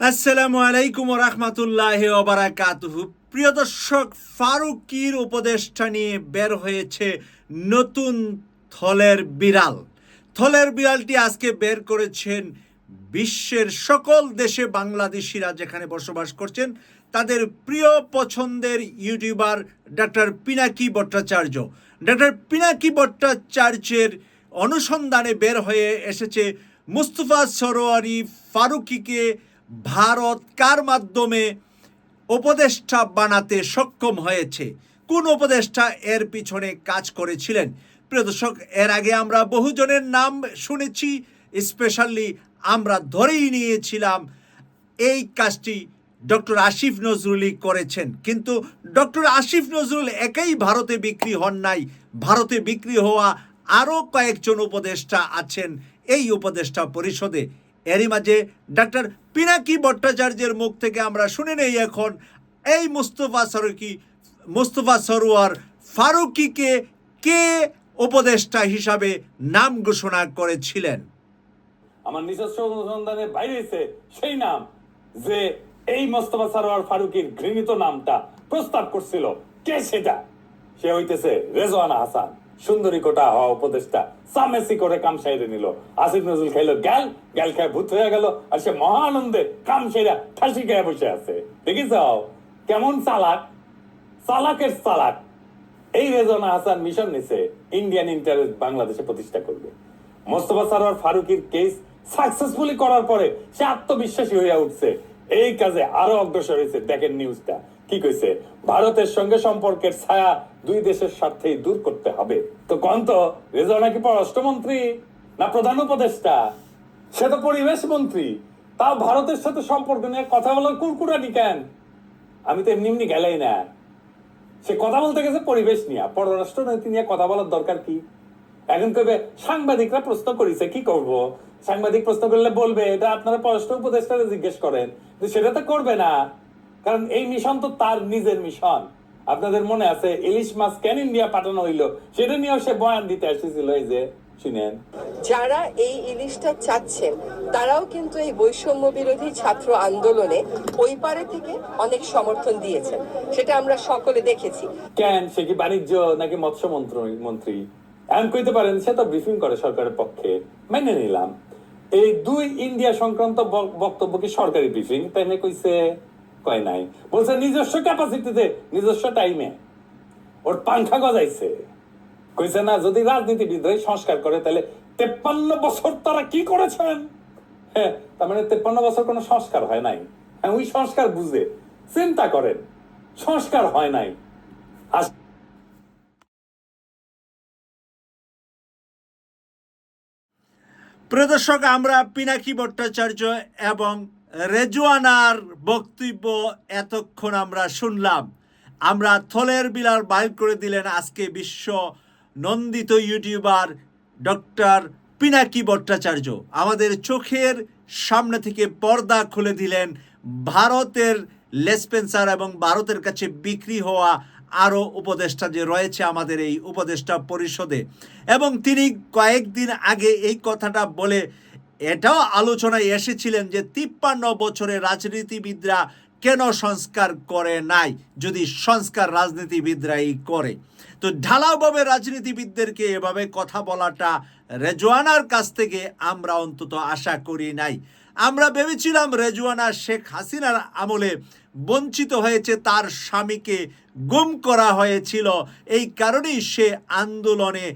আসসালামু আলাইকুম রহমতুল্লাহ ওবারাকাতুহু। প্রিয় দর্শক, ফারুকির উপদেষ্টা নিয়ে বের হয়েছে নতুন থলের বিড়াল। থলের বিড়ালটি আজকে বের করেছেন বিশ্বের সকল দেশে বাংলাদেশিরা যেখানে বসবাস করছেন। তাদের প্রিয় পছন্দের YouTuber doctor Pinaki Bhattacharya. Doctor Pinaki ভট্টাচার্যের অনুসন্ধানে বের হয়ে এসেছে মুস্তফা সরোয়ারি ফারুকিকে ভারত কার মাধ্যমে উপদেষ্টা বানাতে সক্ষম হয়েছে? কোন উপদেষ্টা এর পিছনে কাজ করেছিলেন? প্রিয় দর্শক, এর আগে আমরা বহুজনের নাম শুনেছি, স্পেশালি আমরা ধরেই নিয়েছিলাম, এই কাজটি ডক্টর আসিফ নজরুলই করেছেন। কিন্তু ডক্টর আসিফ নজরুল একাই ভারতে বিক্রি হন নাই। ভারতে বিক্রি হওয়া আরও কয়েকজন উপদেষ্টা আছেন এই উপদেষ্টা পরিষদে। এরই মাঝে ডাক্তার পিনাকি ভট্টাচার্যের মুখ থেকে আমরা শুনে নেই এখন এই মুস্তফা সরকি, মুস্তফা সরোয়ার ফারুকিকে কে উপদেষ্টা হিসাবে নাম ঘোষণা করেছিলেন? আমার নিজস্ব অনুসন্ধানে বাইরেছে সেই নাম যে এই মোস্তফা সারোয়ার ফারুকির ঘৃণিত নামটা প্রস্তাব করছিল। কে সেটা? সে হইতেছে রেজওয়ানা হাসান। সুন্দরী কোটা হওয়া উপদেষ্টা। সামেসি করে কাম সাইরে নিল। আসিফ নজরুল খাইলো, গ্যাল গ্যাল খায় ভূত হয়ে গেল আর সে মহা আনন্দে কাম সাইরা ঠাসি গায়ে বসে আছে। দেখিস কেমন চালাক, চালাকের চালাক। এই রেজওয়ানা হাসান মিশন নিছে ইন্ডিয়ান ইন্টারেস্ট বাংলাদেশে প্রতিষ্ঠা করবে। মোস্তফা সারোয়ার ফারুকির কেস সাকসেসফুলি করার পরে সে আত্মবিশ্বাসী হয়ে উঠছে। এই কাজে আরও অগ্রসর হয়েছে দেখেন নিউজটা কি কইছে ভারতের সঙ্গে সম্পর্কের ছায়া দুই দেশের স্বার্থেই দূর করতে হবে। তো কন তো রেজওয়ানা কি পররাষ্ট্রমন্ত্রী? না প্রধান উপদেষ্টা? সে তো পরিবেশ মন্ত্রী। তাও ভারতের সাথে সম্পর্ক নিয়ে কথা বলার কুরকুরানি কেন? আমি তো এমনি এমনি গেলেই না। সে কথা বলতে গেছে পরিবেশ নিয়ে। পররাষ্ট্র নীতি নিয়ে কথা বলার দরকার কি? এখন কবে সাংবাদিকরা প্রশ্ন করেছে, কি করব? সাংবাদিক প্রশ্ন করলে বলবে, এটা আপনারা পররাষ্ট্র উপদেষ্টারে জিজ্ঞেস করেন। সেটা তো করবে না। কারণ এই মিশন তো তার নিজের মিশন। আপনাদের মনে আছে ইলিশ মাছ কেন ইন্ডিয়া পাঠানো হইল? সেটা নিয়েও সে বয়ান দিতে এসেছিল এই যে শুনেন। যারা এই ইলিশটা চাচ্ছেন তারাও কিন্তু এই বৈষম্য বিরোধী ছাত্র আন্দোলনে ওই পারে থেকে অনেক সমর্থন দিয়েছেন। সেটা আমরা সকলে দেখেছি। কেন? সে কি বাণিজ্য নাকি মৎস্য মন্ত্রী মন্ত্রী? এমন কইতে পারেন সে তো ব্রিফিং করে সরকারের পক্ষে। মেনে নিলাম। এই দুই ইন্ডিয়া সংক্রান্ত বক্তব্য কি সরকারি ব্রিফিং তাই না কইছে। কয় নাই। বলছে, নিজস্ব ক্যাপাসিটিতে নিজস্ব টাইমে ওর পাংখা গজাইছে। কইছে, না, যদি রাজনীতিবিদ হয়ে সংস্কার করে, তাহলে তেপ্পান্ন বছর তারা কি করেছেন? হ্যাঁ তার মানে তেপ্পান্ন বছর কোনো সংস্কার হয় নাই। হ্যাঁ ওই সংস্কার বুঝে, চিন্তা করেন, সংস্কার হয় নাই। প্রিয় আমরা পিনাকি ভট্টাচার্য এবং রেজওয়ানার বক্তব্য এতক্ষণ আমরা শুনলাম। আমরা থলের বিলার বাইর করে দিলেন আজকে বিশ্ব নন্দিত ইউটিউবার ডক্টর পিনাকি ভট্টাচার্য। আমাদের চোখের সামনে থেকে পর্দা খুলে দিলেন ভারতের লেসপেন্সার এবং ভারতের কাছে বিক্রি হওয়া আরও উপদেষ্টা যে রয়েছে আমাদের এই উপদেষ্টা পরিষদে। এবং তিনি কয়েকদিন আগে এই কথাটা বলে এটাও আলোচনায় এসেছিলেন যে তিপ্পান্ন বছরে রাজনীতিবিদরা কেন সংস্কার করে নাই, যদি সংস্কার রাজনীতিবিদরাই করে। তো ঢালাওভাবে রাজনীতিবিদদেরকে এভাবে কথা বলাটা রেজওয়ানার কাছ থেকে আমরা অন্তত আশা করি নাই। আমরা ভেবেছিলাম রেজওয়ানা শেখ হাসিনার আমলে বঞ্চিত হয়েছে, তার স্বামীকে গুম করা হয়েছিল। এই কারণেই সে আন্দোলনে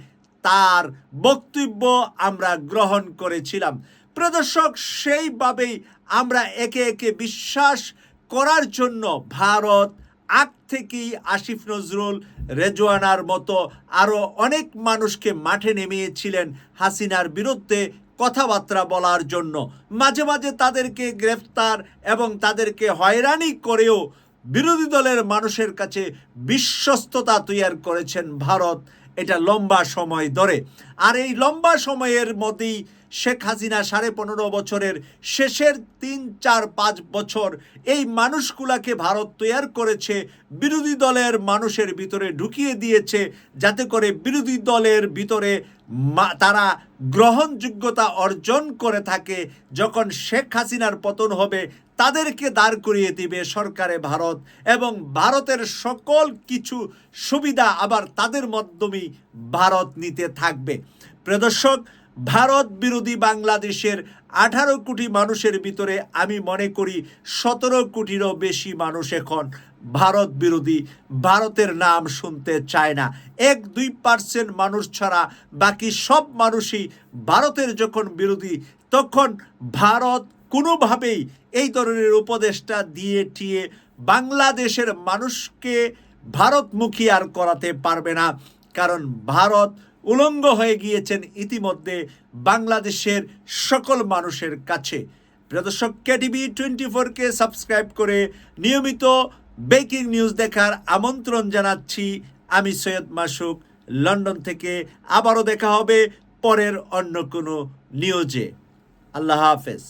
তার বক্তব্য আমরা গ্রহণ করেছিলাম। প্রদর্শক, সেইভাবেই আমরা একে একে বিশ্বাস করার জন্য ভারত আগ থেকেই আসিফ নজরুল, রেজওয়ানার মতো আরও অনেক মানুষকে মাঠে নেমিয়েছিলেন হাসিনার বিরুদ্ধে কথাবার্তা বলার জন্য। মাঝে মাঝে তাদেরকে গ্রেফতার এবং তাদেরকে হয়রানি করেও বিরোধী দলের মানুষের কাছে বিশ্বস্ততা তৈরি করেছেন ভারত। এটা লম্বা সময় ধরে। আর এই লম্বা সময়ের মধ্যেই শেখ হাসিনা সাড়ে পনেরো বছরের শেষের তিন, চার, পাঁচ বছর এই মানুষগুলাকে ভারত তৈয়ার করেছে, বিরোধী দলের মানুষের ভিতরে ঢুকিয়ে দিয়েছে, যাতে করে বিরোধী দলের ভিতরে তারা গ্রহণযোগ্যতা অর্জন করে থাকে যখন শেখ হাসিনার পতন হবে, তাদেরকে দাঁড় করিয়ে দিবে সরকারে ভারত এবং ভারতের সকল কিছু সুবিধা আবার তাদের মাধ্যমেই ভারত নিতে থাকবে। প্রদর্শক ভারত বিরোধী বাংলাদেশের আঠারো কোটি মানুষের ভিতরে আমি মনে করি সতেরো কোটিরও বেশি মানুষ এখন ভারত বিরোধী, ভারতের নাম শুনতে চায় না। এক, দুই পার্সেন্ট মানুষ ছাড়া বাকি সব মানুষই ভারতের যখন বিরোধী, তখন ভারত কোনোভাবেই এই ধরনের উপদেশটা দিয়ে টিয়ে বাংলাদেশের মানুষকে ভারতমুখী আর করাতে পারবে না। কারণ ভারত উলঙ্গ হয়ে গিয়েছেন ইতিমধ্যে বাংলাদেশের সকল মানুষের কাছে। প্রিয় দর্শক কেটিভি টোয়েন্টি ফোরকে সাবস্ক্রাইব করে নিয়মিত ব্রেকিং নিউজ দেখার আমন্ত্রণ জানাচ্ছি আমি সৈয়দ মাসুক। লন্ডন থেকে আবারও দেখা হবে পরের অন্য কোনো নিউজে। আল্লাহ হাফেজ।